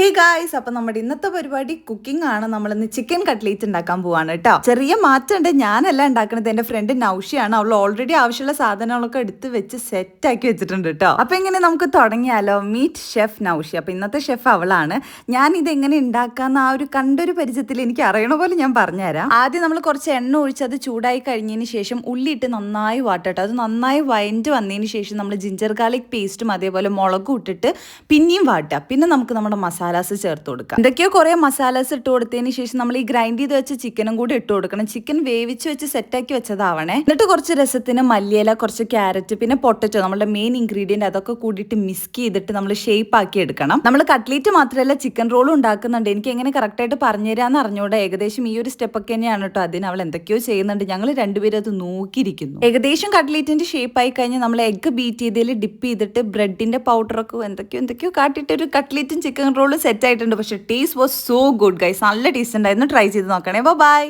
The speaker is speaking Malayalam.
ഹേ ഗായ്സ് അപ്പൊ നമ്മുടെ ഇന്നത്തെ പരിപാടി കുക്കിംഗ് ആണ്. നമ്മൾ ഇന്ന് ചിക്കൻ കട്ട്ലേറ്റ് ഉണ്ടാക്കാൻ പോവാണ് കേട്ടോ ചെറിയ മാറ്റമുണ്ട്. ഞാനല്ല ഉണ്ടാക്കുന്നത് എന്റെ ഫ്രണ്ട് നൌഷിയാണ്. അവൾ ഓൾറെഡി ആവശ്യമുള്ള സാധനങ്ങളൊക്കെ എടുത്ത് വെച്ച് സെറ്റ് ആക്കി വെച്ചിട്ടുണ്ട് കേട്ടോ അപ്പൊ ഇങ്ങനെ നമുക്ക് തുടങ്ങിയാലോ? Meet chef Noushi. അപ്പൊ ഇന്നത്തെ ഷെഫ് അവളാണ്. ഞാൻ ഇത് എങ്ങനെ ഉണ്ടാക്കാന്ന് ആ ഒരു കണ്ടൊരു പരിചയത്തിൽ എനിക്ക് അറിയണ പോലെ ഞാൻ പറഞ്ഞുതരാം. ആദ്യം നമ്മൾ കുറച്ച് എണ്ണ ഒഴിച്ച് അത് ചൂടായി കഴിഞ്ഞതിന് ശേഷം ഉള്ളി ഇട്ട് നന്നായി വാട്ടട്ടോ അത് നന്നായി വയന്റ് വന്നതിന് ശേഷം നമ്മൾ ജിഞ്ചർ ഗാർലിക് പേസ്റ്റും അതേപോലെ മുളകും ഇട്ടിട്ട് പിന്നെയും വാട്ടുക. പിന്നെ നമുക്ക് നമ്മുടെ മസാലാസ് ചേർത്ത് കൊടുക്കുക. എന്തൊക്കെയോ കുറേ മസാലാസ് ഇട്ട് കൊടുത്തതിന് ശേഷം നമ്മൾ ഈ ഗ്രൈൻഡ് ചെയ്ത് വെച്ച ചിക്കനും കൂടി ഇട്ട് കൊടുക്കണം. ചിക്കൻ വേവിച്ച് വെച്ച് സെറ്റാക്കി വെച്ചതാവണേ. എന്നിട്ട് കുറച്ച് രസത്തിന് മല്ലിയില കുറച്ച് ക്യാരറ്റ് പിന്നെ പൊട്ടറ്റോ നമ്മുടെ മെയിൻ ഇൻഗ്രീഡിയന്റ് അതൊക്കെ കൂടിയിട്ട് മിക്സ് ചെയ്തിട്ട് നമ്മൾ ഷേപ്പ് ആക്കി എടുക്കണം. നമ്മൾ കട്ട്ലേറ്റ് മാത്രമല്ല ചിക്കൻ റോളും ഉണ്ടാക്കുന്നുണ്ട്. എനിക്ക് എങ്ങനെ കറക്റ്റ് ആയിട്ട് പറഞ്ഞുതരാന്ന് അറിഞ്ഞൂടെ. ഏകദേശം ഈ ഒരു സ്റ്റെപ്പ് ഒക്കെ തന്നെയാണ് കേട്ടോ. അതിന് അവൾ എന്തൊക്കെയോ ചെയ്യുന്നുണ്ട്. ഞങ്ങൾ രണ്ടുപേരും അത് നോക്കിയിരിക്കുന്നു. ഏകദേശം കട്ട്ലേറ്റിന്റെ ഷേപ്പ് ആയി കഴിഞ്ഞാൽ നമ്മൾ എഗ്ഗ് ബീറ്റ് ചെയ്തതിൽ ഡിപ്പ് ചെയ്തിട്ട് ബ്രെഡിന്റെ പൗഡറൊക്കെ എന്തൊക്കെയോ എന്തൊക്കെയോ കാട്ടിയിട്ട് ഒരു കട്ട്ലേറ്റും ചിക്കൻ റോളും സെറ്റ് ആയിട്ടുണ്ട്. പക്ഷേ taste was so good guys നല്ല ടേസ്റ്റ് ഉണ്ടായിരുന്നു. ട്രൈ ചെയ്ത് നോക്കണേ. ബൈ